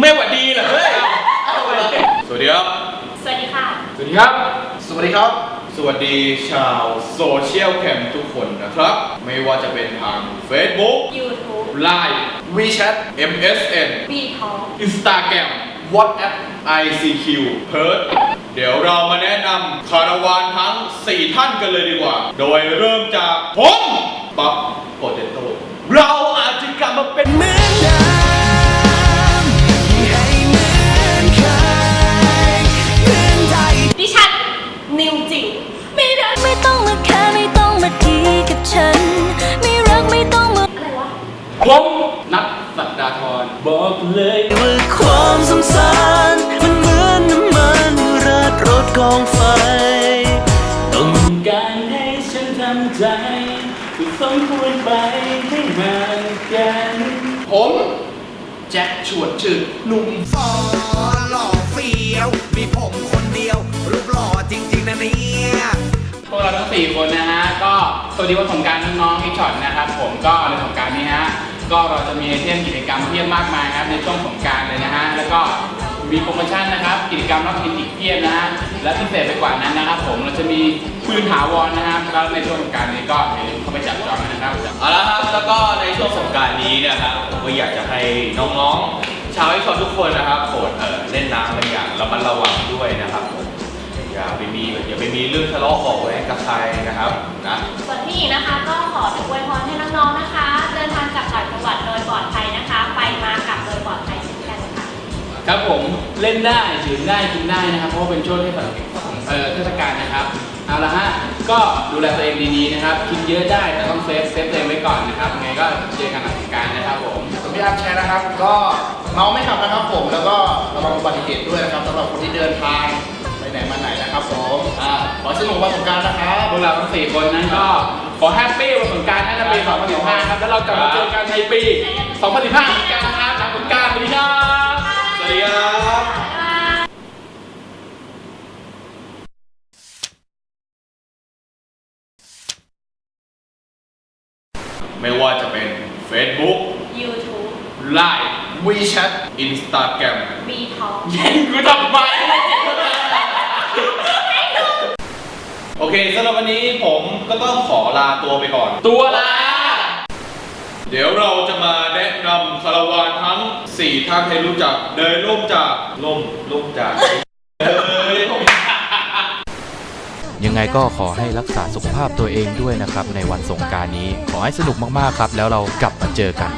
ไม่หวัดดีเหรอเฮ้ยสวัสดีครับ สวัสดีค่ะ สวัสดีครับ สวัสดีครับ สวัสดีชาวโซเชียลแคมทุกคนนะครับ ไม่ว่าจะเป็นทาง Facebook YouTube Line WeChat MSN B Talk Instagram WhatsApp ICQ p e r เดี๋ยวเรามาแนะนำคาราวานทั้ง 4 ท่านกันเลยดีกว่า โดยเริ่มจากผม ป๊อปโปเตโต้เราอาจจะกลับมาเป็นเหมือนเดิม ผมนัทสักดาธรบอกเลยว่าความสงสารมันเหมือนน้ำมันราดรถกองไฟ ต้องการให้ฉันทำใจก็สมควรไปให้ห่างกันผมแจ็คชวนชื่อหนุ่มฟอหล่อเฟี้ยว มีผมคนเดียว รูปหล่อจริง ๆ นะเนี่ยพวกเราทั้ง 4 คนนะฮะ ก็สวัสดีวันสงกรารน้องๆที่ช็อตนะครับ ผมก็ในสงกรารนี้ฮะ ก็เราจะมีไอเทมกิจกรรมเพียบมากมายครับในช่วงสงกรารเลยนะฮะแล้วก็มีโปรโมชั่นนะครับกิจกรรมรับกินอีกเพียบนะฮะและพิเศษไปกว่านั้นนะครับ ผมเราจะมีปืนถาวรนะครับแล้วในช่วงสงกรารนี้ก็อย่าลืมเข้าไปจับจองกันนะครับเอาละครับแล้วก็ในช่วงสงกรารนี้เนะครับผมก็อยากจะให้น้องๆชาวไอชอนทุกคนนะครับโปรดเอ่อเล่นน้ำกันอย่างระมัดระวังด้วยนะครับผมอย่าไปมีอย่าไปมีเรื่องทะเลาะเบาะแว้งกับใครนะครับนะส่วนพี่หญิงนะคะก็ ครับผมเล่นได้ดื่มได้กินได้นะครับ เพราะว่าเป็นช่วงเทศกาลเอ่อเทศกาลนะครับเอาละฮะก็ดูแลตัวเองดีๆนะครับกินเยอะได้แต่ต้องเซฟเซฟตัวเองไว้ก่อนนะครับยังไงก็เจอกันหลังสงกรารนะครับผม ผมพี่อาร์ตแชร์นะครับ ก็เมาไม่ขับนะครับผม แล้วก็ระวังอุบัติเหตุด้วยนะครับสำหรับคนที่เดินทางไปไหนมาไหนนะครับผมอ่าขอให้สนุกวันสงกรารนะครับ พวกเราทั้งสี่คนนั้นก็ขอแฮปปี้วันสงกรารนะในปี2015 ครับ แล้วเรากลับมาเจอกันในปี 2015เหมือนกันนะครับหลังสงกรารสวัสดีครับส วัสดีครับไม่ว่าจะเป็น Facebook YouTube Line WeChat Instagram B Talk เย็นกูทำไมโอเคสำหรับวันนี้ผมก็ต้องขอลาตัวไปก่อน ตัวลา เดี๋ยวเราจะมาแนะนำ คาราวานทั้ง 4 ท่านให้รู้จัก เดินล่มจากล่มล่มจากเอ้ยยังไงก็ขอให้รักษาสุขภาพตัวเองด้วยนะครับ ในวันสงกรารนี้ ขอให้สนุกมากๆครับ แล้วเรากลับมาเจอกัน